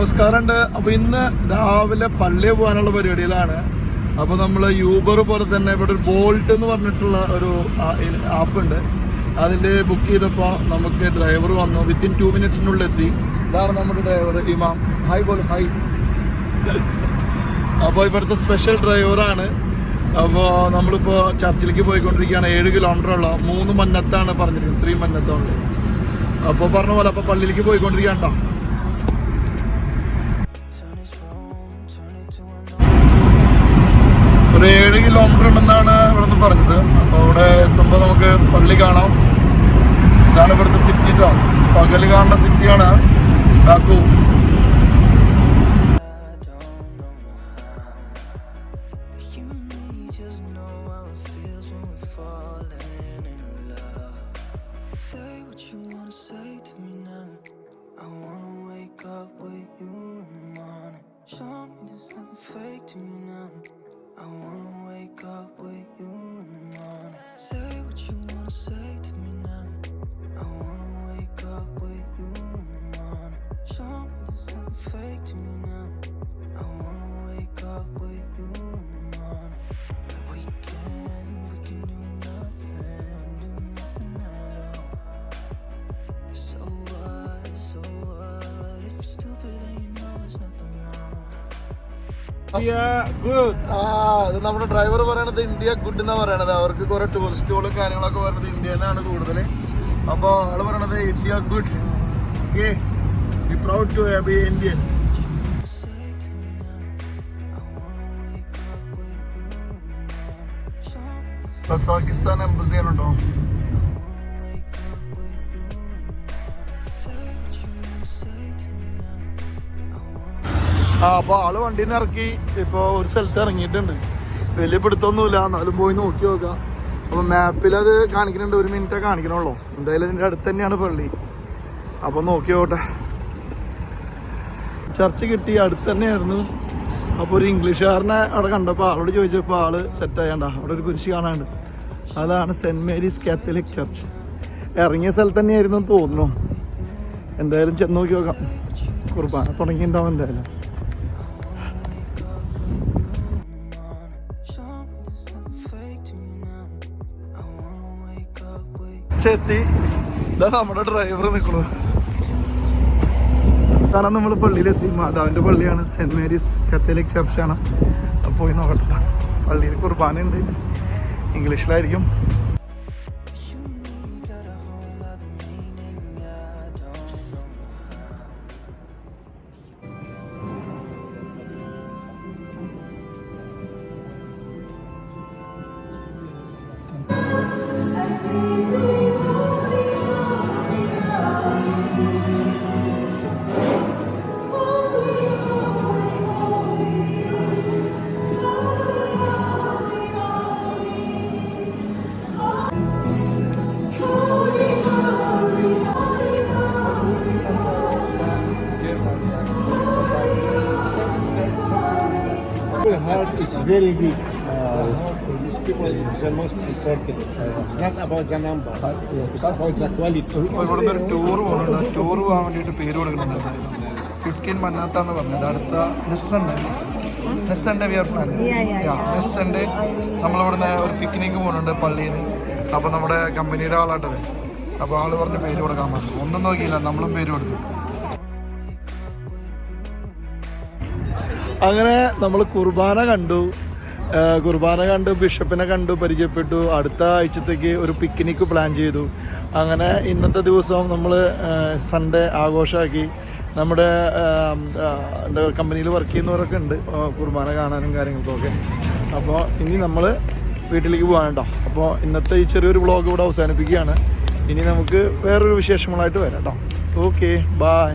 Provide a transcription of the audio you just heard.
നമസ്കാരമുണ്ട്. അപ്പോൾ ഇന്ന് രാവിലെ പള്ളിയിൽ പോകാനുള്ള പരിപാടിയിലാണ്. അപ്പോൾ നമ്മൾ യൂബർ പോലെ തന്നെ ഇവിടെ ഒരു ബോൾട്ട് എന്ന് പറഞ്ഞിട്ടുള്ള ഒരു ആപ്പ് ഉണ്ട്. അതിൽ ബുക്ക് ചെയ്തപ്പോൾ നമുക്ക് ഡ്രൈവർ വന്നു. വിത്തിൻ ടു മിനിറ്റ്സിനുള്ളിൽ എത്തി. ഇതാണ് നമ്മുടെ ഡ്രൈവർ ഇമാം. ഹായ് ബോൾ ഹായ് അപ്പോൾ ഇവിടുത്തെ സ്പെഷ്യൽ ഡ്രൈവറാണ് അപ്പോൾ നമ്മളിപ്പോൾ ചർച്ചിലേക്ക് പോയിക്കൊണ്ടിരിക്കുകയാണ്. ഏഴ് കിലോമീറ്റർ ഉള്ള. മൂന്ന് മന്നത്താണ് പറഞ്ഞിരിക്കുന്നത്. ത്രീ മന്നത്തുണ്ട് അപ്പോൾ പറഞ്ഞ പോലെ അപ്പോൾ പള്ളിയിലേക്ക് പോയിക്കൊണ്ടിരിക്കുകയാണ് ട്ടോ. കിലോമീറ്റർ ഉണ്ടെന്നാണ് ഇവിടെ നിന്ന് പറഞ്ഞത് അപ്പോൾ ഇവിടെ എത്തുമ്പോൾ നമുക്ക് പള്ളി കാണാം ഇതാണ് ഇവിടുത്തെ സിറ്റി ട്ടോ പകൽ കാണുന്ന സിറ്റിയാണ് the morning. Show me nothing fake to me now. I wanna wake up with you in the morning. Say what you wanna say to me now. I wanna ഇത് നമ്മുടെ ഡ്രൈവർ പറയണത് ഇന്ത്യ ഗുഡ് എന്നാ പറയണത്. അവർക്ക് കുറെ ടൂറിസ്റ്റുകളും കാര്യങ്ങളൊക്കെ പറയുന്നത് India എന്നാണ് കൂടുതൽ അപ്പോൾ ആൾ പറയണത് India good. Okay. Proud to be Indian Pakistan എംബസിയാണ് കേട്ടോ ആ അപ്പൊ ആൾ വണ്ടിയിൽ നിന്ന് ഇറക്കി. ഇപ്പൊ ഒരു സ്ഥലത്ത് ഇറങ്ങിയിട്ടുണ്ട്. വലിയ പിടുത്തൊന്നുമില്ല. എന്നാലും പോയി നോക്കി നോക്കാം. അപ്പൊ മാപ്പിൽ അത് കാണിക്കുന്നുണ്ട്. ഒരു മിനിറ്റേ കാണിക്കണുള്ളൂ. എന്തായാലും ഇതിന്റെ അടുത്ത് തന്നെയാണ് പള്ളി. അപ്പൊ നോക്കി നോട്ടെ ചർച്ച് കിട്ടി. അടുത്ത് തന്നെയായിരുന്നു. അപ്പൊ ഒരു ഇംഗ്ലീഷുകാരനെ അവിടെ കണ്ടപ്പോൾ ആളോട് ചോദിച്ചപ്പോൾ ആൾ സെറ്റ് ആയണ്ട അവിടെ ഒരു കുരിശ് കാണാണ്ട് അതാണ് സെന്റ് മേരീസ് കാത്തലിക് ചർച്ച്. ഇറങ്ങിയ സ്ഥലത്ത് തന്നെയായിരുന്നു തോന്നുന്നു. എന്തായാലും ചെന്ന് നോക്കി നോക്കാം. കുർബാന തുടങ്ങിയിട്ടുണ്ടാവും എന്തായാലും. ചെത്തി ഇതാ നമ്മുടെ ഡ്രൈവർ നിൽക്കണു കാരണം നമ്മൾ പള്ളിയിലെത്തി. മാതാവിന്റെ പള്ളിയാണ്. സെന്റ് മേരീസ് കത്തോലിക് ചർച്ചാണ് അപ്പോൾ പോയി നോക്കട്ടെ. പള്ളിയിൽ കുർബാനുണ്ട് ഇംഗ്ലീഷിലായിരിക്കും. The heart is very big. Uh, people the most important. Uh, it's not about the number, it's about the quality. ഇവിടുന്ന് ഒരു ടൂർ പോകുന്നുണ്ട് ടൂർ പോകാൻ വേണ്ടിയിട്ട് പേര് കൊടുക്കുന്നുണ്ട് ഫിഫ്റ്റീൻ മന്നാത്താന്ന് പറഞ്ഞത് അടുത്ത സൺഡേ സൺഡേ പ്ലാൻ നമ്മളിവിടുന്ന് ഒരു പിക്നിക്ക് പോകുന്നുണ്ട് പള്ളിയിൽ നിന്ന് അപ്പോൾ നമ്മുടെ കമ്പനിയുടെ ആളാട്ടത്. അപ്പോൾ ആൾ പറഞ്ഞ് പേര് കൊടുക്കാൻ പറഞ്ഞു. ഒന്നും നോക്കിയില്ല നമ്മളും പേര് കൊടുത്തു. അങ്ങനെ നമ്മൾ കുർബാന കണ്ടു. കുർബാന കണ്ടു ബിഷപ്പിനെ കണ്ടു പരിചയപ്പെട്ടു. അടുത്ത ആഴ്ചത്തേക്ക് ഒരു പിക്നിക്ക് പ്ലാൻ ചെയ്തു. അങ്ങനെ ഇന്നത്തെ ദിവസം നമ്മൾ സൺഡേ ആഘോഷമാക്കി. നമ്മുടെ എന്താ കമ്പനിയിൽ വർക്ക് ചെയ്യുന്നവരൊക്കെ ഉണ്ട്. കുർബാന കാണാനും കാര്യങ്ങൾക്കൊക്കെ. അപ്പോൾ ഇനി നമ്മൾ വീട്ടിലേക്ക് പോകാൻ കേട്ടോ അപ്പോൾ ഇന്നത്തെ ഈ ചെറിയൊരു വ്ളോഗ് ഇവിടെ അവസാനിപ്പിക്കുകയാണ്. ഇനി നമുക്ക് വേറൊരു വിശേഷങ്ങളായിട്ട് വരാം കേട്ടോ ഓക്കെ ബായ്